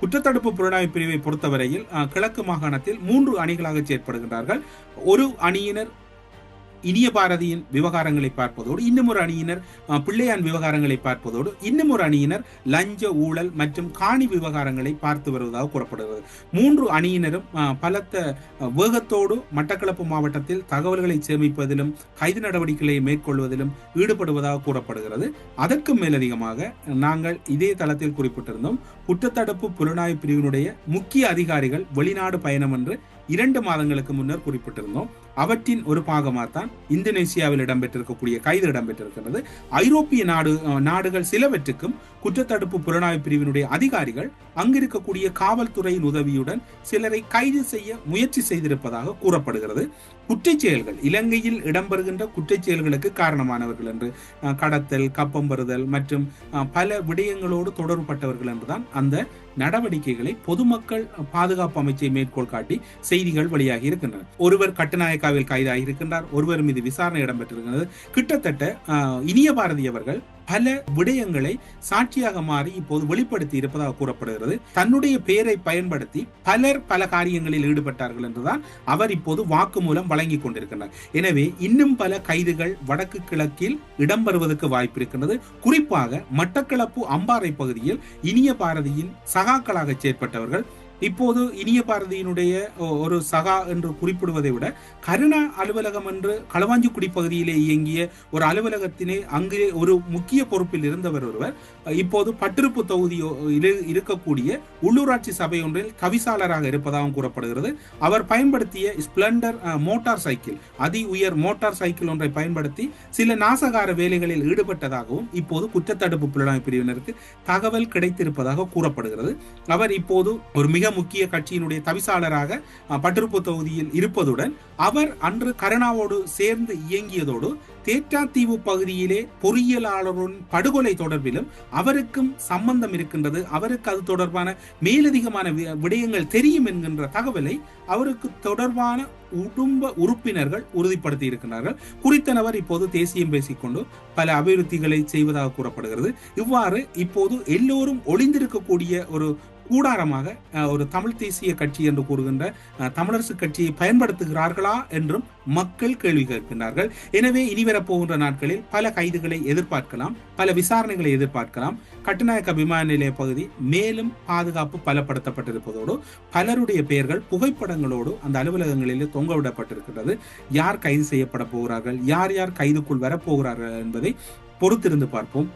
குற்றத்தடுப்பு புலனாய்வு பிரிவை பொறுத்தவரையில் கிழக்கு மாகாணத்தில் மூன்று அணிகளாக செயற்படுகின்றார்கள். ஒரு அணியினர் இனிய பாரதியின் விவகாரங்களை பார்ப்பதோடு இன்னும் ஒரு அணியினர் பிள்ளையான் விவகாரங்களை பார்ப்பதோடு இன்னும் ஒரு அணியினர் லஞ்ச ஊழல் மற்றும் காணி விவகாரங்களை பார்த்து வருவதாக கூறப்படுகிறது. மூன்று அணியினரும் பலத்த வேகத்தோடு மட்டக்களப்பு மாவட்டத்தில் தகவல்களை சேமிப்பதிலும் கைது நடவடிக்கைகளை மேற்கொள்வதிலும் ஈடுபடுவதாக கூறப்படுகிறது. அதற்கும் மேலதிகமாக நாங்கள் இதே தளத்தில் குறிப்பிட்டிருந்தோம் குற்றத்தடுப்பு புலனாய்வு பிரிவினுடைய முக்கிய அதிகாரிகள் வெளிநாடு பயணம் என்று இரண்டு மாதங்களுக்கு முன்னர் குறிப்பிட்டிருந்தோம். அவற்றின் ஒரு பாகமாகத்தான் இந்தோனேசியாவில் இடம்பெற்றிருக்கக்கூடிய கைது இடம்பெற்றிருக்கிறது ஐரோப்பிய நாடு நாடுகள் சிலவற்றுக்கும் குற்றத்தடுப்பு புலனாய்வு பிரிவினுடைய அதிகாரிகள் அங்கிருக்கக்கூடிய காவல்துறையின் உதவியுடன் சிலரை கைது செய்ய முயற்சி செய்திருப்பதாக கூறப்படுகிறது. குற்றச் செயல்கள் இலங்கையில் இடம்பெறுகின்ற குற்றச் செயல்களுக்கு காரணமானவர்கள் என்று அஹ், கடத்தல் கப்பம் பெறுதல் மற்றும் பல விடயங்களோடு தொடர்புபட்டவர்கள் என்றுதான் அந்த நடவடிக்கைகளை பொதுமக்கள் பாதுகாப்பு அமைச்சை மேற்கோள் காட்டி செய்திகள் வெளியாகி இருக்கின்றன. ஒருவர் கட்டுநாயக்காவில் கைதாகி இருக்கின்றார் ஒருவர் மீது விசாரணை இடம்பெற்றிருக்கிறது கிட்டத்தட்ட இனிய பாரதி அவர்கள் பல விடயங்களை சாட்சியாக மாறி இப்போது வெளிப்படுத்தி இருப்பதாக கூறப்படுகிறது. தன்னுடைய பெயரை பயன்படுத்தி பலர் பல காரியங்களில் ஈடுபட்டார்கள் என்றுதான் அவர் இப்போது வாக்குமூலம் வழங்கி கொண்டிருக்கின்றார். எனவே இன்னும் பல கைதுகள் வடக்கு கிழக்கில் இடம்பெறுவதற்கு வாய்ப்பு இருக்கின்றது குறிப்பாக மட்டக்களப்பு அம்பாறை பகுதியில் இனிய பாரதியின் சகாக்களாக செயற்பட்டவர்கள் இப்போது இனிய பாரதியினுடைய ஒரு சகா என்று குறிப்பிடுவதை விட கருணா அலுவலகம் என்று களவாஞ்சிக்குடி பகுதியிலே இயங்கிய ஒரு அலுவலகத்திலே அங்கே ஒரு முக்கிய பொறுப்பில் இருந்தவர் ஒருவர். இப்போது பட்டிருப்பு தொகுதி இருக்கக்கூடிய உள்ளூராட்சி சபை ஒன்றில் கவிசாளராக இருப்பதாகவும் கூறப்படுகிறது. அவர் பயன்படுத்திய ஸ்பிளண்டர் மோட்டார் சைக்கிள் அதி உயர் மோட்டார் சைக்கிள் ஒன்றை பயன்படுத்தி சில நாசகார வேலைகளில் ஈடுபட்டதாகவும் இப்போது குற்றத்தடுப்பு புலனாய்வு பிரிவினருக்கு தகவல் கிடைத்திருப்பதாக கூறப்படுகிறது. அவர் இப்போது ஒரு மிக முக்கிய கட்சியினுடைய தவிசாளராக பட்டிருப்பு தொகுதியில் இருப்பதுடன் அவர் அன்று கருணாவோடு சேர்ந்து இயங்கியதோடு தேற்றாத்தீவு பகுதியிலே பொறியியலாளருடன் படுகொலை தொடர்பிலும் அவருக்கும் சம்பந்தம் இருக்கின்றது. அவருக்கு அது தொடர்பான மேலதிகமான விடயங்கள் தெரியும் என்கின்ற தகவலை அவருக்கு தொடர்பான குடும்ப உறுப்பினர்கள் உறுதிப்படுத்தி இருக்கின்றார்கள். குறித்த நபர் இப்போது தேசியம் பேசிக்கொண்டு பல அபிவிருத்திகளை செய்வதாக கூறப்படுகிறது. இவ்வாறு இப்போது எல்லோரும் ஒளிந்திருக்கக்கூடிய ஒரு கூடாரமாக ஒரு தமிழ் தேசிய கட்சி என்று கூறுகின்ற தமிழரசு கட்சியை பயன்படுத்துகிறார்களா என்றும் மக்கள் கேள்வி கேட்கின்றார்கள். எனவே இனி வரப்போகின்ற நாட்களில் பல கைதுகளை எதிர்பார்க்கலாம் பல விசாரணைகளை எதிர்பார்க்கலாம். கட்டுநாயக்க விமான நிலைய பகுதி மேலும் பாதுகாப்பு பலப்படுத்தப்பட்டிருப்பதோடு பலருடைய பெயர்கள் புகைப்படங்களோடு அந்த அலுவலகங்களிலே தொங்கவிடப்பட்டிருக்கிறது யார் கைது செய்யப்பட போகிறார்கள் யார் யார் கைதுக்குள் வரப்போகிறார்கள் என்பதை பொறுத்திருந்து பார்ப்போம்.